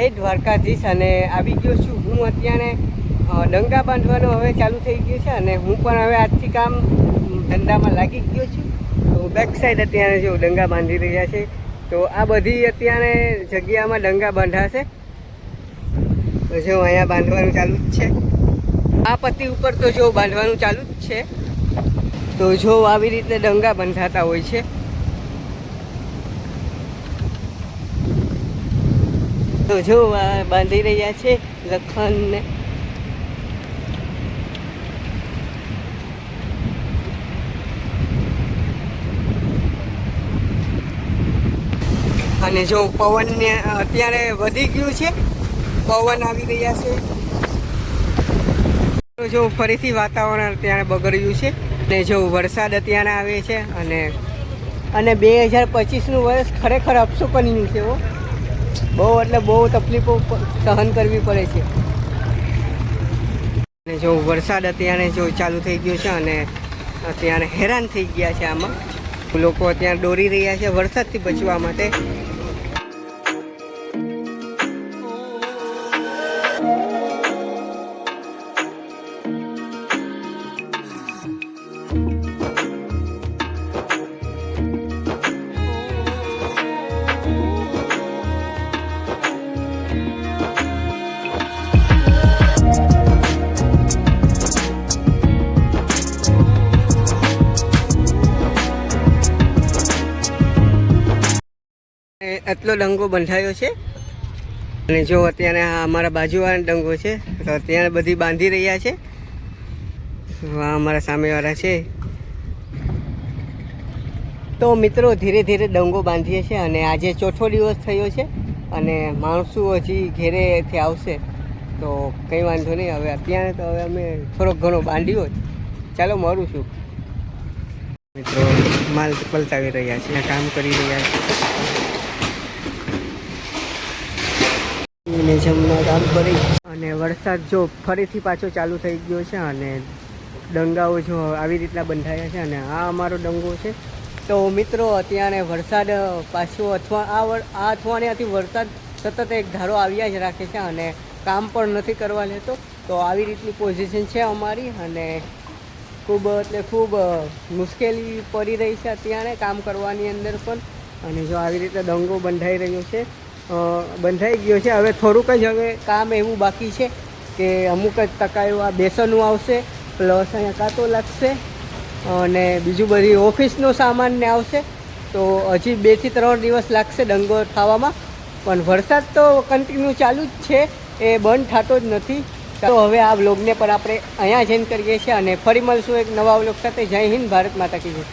જય દ્વારકાધીશ અને આવી ગયો છું. હું અત્યારે ડંગા બાંધવાનો હવે ચાલુ થઈ ગયો છે અને હું પણ હવે આજથી કામ ધંધામાં લાગી ગયો છું. તો બેક સાઈડ અત્યારે જો ડંગા બાંધી રહ્યા છે. તો આ બધી અત્યારે જગ્યામાં ડંગા બાંધાશે. જો અહીંયા બાંધવાનું ચાલુ જ છે. આ પત્તી ઉપર તો જો બાંધવાનું ચાલુ જ છે. તો જો આવી રીતે ડંગા બંધાતા હોય છે. તો જો બાંધી રહ્યા છે, લખનને. અને જો પવનને અત્યારે વધી ગયું છે, પવન આવી રહ્યા છે. જો ફરીથી વાતાવરણ અત્યારે બગડ્યું છે, અને જો વરસાદ અત્યારે આવે છે, અને અને બે હજાર પચીસનું વર્ષ ખરેખર અપશુકનીયું છે હો. બહુ એટલે બહુ તકલીફો સહન કરવી પડે છે. અને જો વરસાદ અત્યારે જો ચાલુ થઈ ગયો છે અને અત્યારે હેરાન થઈ ગયા છે આમાં. લોકો અત્યારે દોરી રહ્યા છે વરસાદથી બચવા માટે. એ એટલો ડંગો બંધાયો છે. અને જો અત્યારે અમારા બાજુવાળા ડંગો છે, તો અત્યારે બધી બાંધી રહ્યા છે. અમારા સામેવાળા છે. તો મિત્રો, ધીરે ધીરે ડંગો બાંધીએ છીએ અને આજે ચોથો દિવસ થયો છે અને માણસો હજી ઘેરેથી આવશે. તો કંઈ વાંધો નહીં, હવે અત્યારે તો હવે અમે થોડોક ઘણો બાંધ્યો જ. ચાલો મળું છું. મિત્રો, માલ પલટાવી રહ્યા છે, કામ કરી રહ્યા છે. ને જમવા કામ કરી. અને વરસાદ જો ફરીથી પાછો ચાલુ થઈ ગયો છે અને ડંગાઓ જો આવી રીતના બંધાયા છે અને આ અમારો ડંગો છે. તો મિત્રો, અત્યારે વરસાદ પાછો અથવા આ આ અઠવાડિયાથી વરસાદ સતત એક ધારો આવ્યા જ રાખે છે અને કામ પણ નથી કરવા લેતો. તો આવી રીતની પોઝિશન છે અમારી અને ખૂબ એટલે ખૂબ મુશ્કેલી પડી રહી છે અત્યારે કામ કરવાની અંદર પણ. અને જો આવી રીતે દંગો બંધાઈ રહ્યો છે બંધાઈ ગયો છે. હવે થોડુંક જ હવે કામ એવું બાકી છે કે અમુક જ ટકાયું આ બેસનનું આવશે, પ્લસ અહીંયા કાંતો લાગશે અને બીજું બધી ઓફિસનો સામાન ને આવશે. તો હજી બેથી ત્રણ દિવસ લાગશે ડંગો થવામાં પણ વરસાદ તો કન્ટિન્યુ ચાલુ જ છે. એ બંધ થતો જ નથી. તો હવે આ વ્લોગને પણ આપણે અહીંયા જ કરીએ છીએ અને ફરી મળશું એક નવા બ્લોગ સાથે. જય હિન્દ, ભારત માતા કી જય.